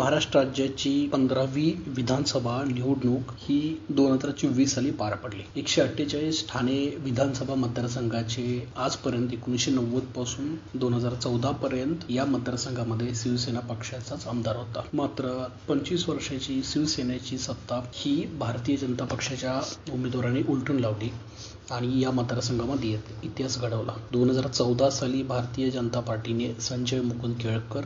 महाराष्ट्र राज्याची पंधरावी विधानसभा निवडणूक ही दोन हजार चोवीस साली पार पडली. एकशे अठ्ठेचाळीस ठाणे विधानसभा मतदारसंघाचे आजपर्यंत एकोणीसशे नव्वदपासून दोन हजार चौदा पर्यंत या मतदारसंघामध्ये शिवसेना पक्षाचाच आमदार होता. मात्र पंचवीस वर्षाची शिवसेनेची सत्ता ही भारतीय जनता पक्षाच्या उमेदवारांनी उलटून लावली आणि या मतदारसंघामध्ये इतिहास घडवला. दोन हजार चौदा साली भारतीय जनता पार्टीने संजय मुकुंद केळकर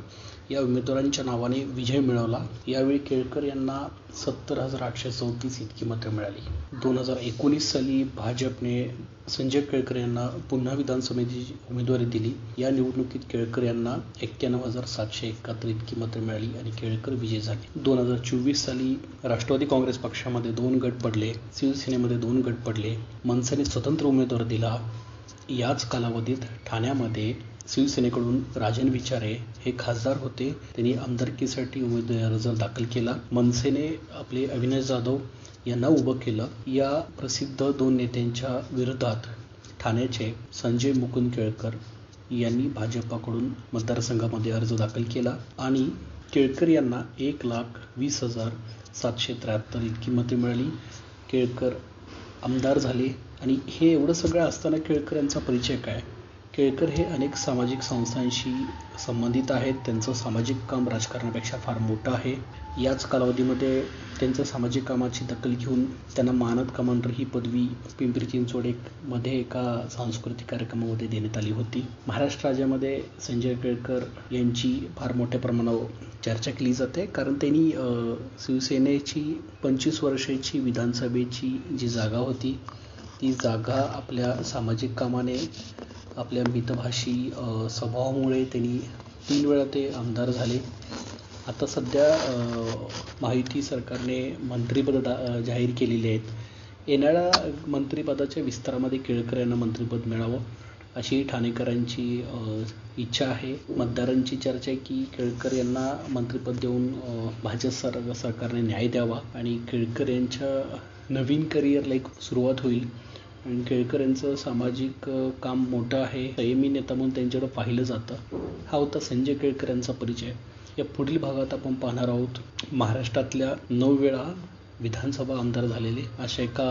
या उमेदवारांच्या नावाने विजय मिळवला. यावेळी केळकर यांना सत्तर हजार आठशे चौतीस इतकी मतं मिळाली. दोन हजार एकोणीस साली भाजपने संजय केळकर यांना पुन्हा विधानसभेची उमेदवारी दिली. या निवडणुकीत केळकर यांना एक्क्याण्णव हजार सातशे एकाहत्तर इतकी मतं मिळाली आणि केळकर विजय झाले. दोन हजार चोवीस साली राष्ट्रवादी काँग्रेस पक्षामध्ये दोन गट पडले शिवसेनेमध्ये दोन गट पडले. मनसेने स्वतंत्र उमेदवार दिला. याच कालावधीत ठाण्यामध्ये शिवसेनेकडून राजन विचारे हे खासदार होते. त्यांनी आमदारकीसाठी उमेदवारी अर्ज दाखल केला. मनसेने आपले अविनाश जाधव यांना उभं केलं. या प्रसिद्ध दोन नेत्यांच्या विरोधात ठाण्याचे संजय मुकुंद केळकर यांनी भाजपाकडून मतदारसंघामध्ये अर्ज दाखल केला आणि केळकर यांना एक लाख वीस हजार सातशे त्र्याहत्तर इतकी मते मिळाली. केळकर आमदार झाले आणि हे एवढं सगळं असताना केळकर यांचा परिचय काय? केळकर हे अनेक सामाजिक संस्थांशी संबंधित आहेत. त्यांचं सामाजिक काम राजकारणापेक्षा फार मोठं आहे. याच कालावधीमध्ये त्यांच्या सामाजिक कामाची दखल घेऊन त्यांना मानद कमांडर ही पदवी पिंपरी चिंचवड एक मध्ये एका सांस्कृतिक कार्यक्रमामध्ये देण्यात आली होती. महाराष्ट्र राज्यामध्ये संजय केळकर यांची फार मोठ्या प्रमाणावर चर्चा केली जाते. कारण त्यांनी शिवसेनेची पंचवीस वर्षाची विधानसभेची जी जागा होती ती जागा आपल्या सामाजिक कामाने आपल्या मितभाषी स्वभावामुळे त्यांनी तीन वेळा ते आमदार झाले. आता सध्या माहिती सरकारने मंत्रिपद जाहीर केलेली आहेत. येणाऱ्या मंत्रिपदाच्या विस्तारामध्ये केळकर यांना मंत्रिपद मिळावं अशी ठाणेकरांची इच्छा आहे. मतदारांची चर्चा आहे की केळकर यांना मंत्रिपद देऊन भाजप सर सरकारने न्याय द्यावा आणि केळकर यांच्या नवीन करिअरला एक सुरुवात होईल. आणि केळकर यांचं सामाजिक काम मोठं आहे. संयमी नेता म्हणून त्यांच्याकडं पाहिलं जातं. हा होता संजय केळकर यांचा परिचय. या पुढील भागात आपण पाहणार आहोत महाराष्ट्रातल्या नऊ वेळा विधानसभा आमदार झालेले अशा एका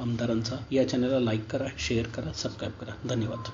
आमदारांचा. या चॅनलला लाईक करा शेअर करा सबस्क्राईब करा. धन्यवाद.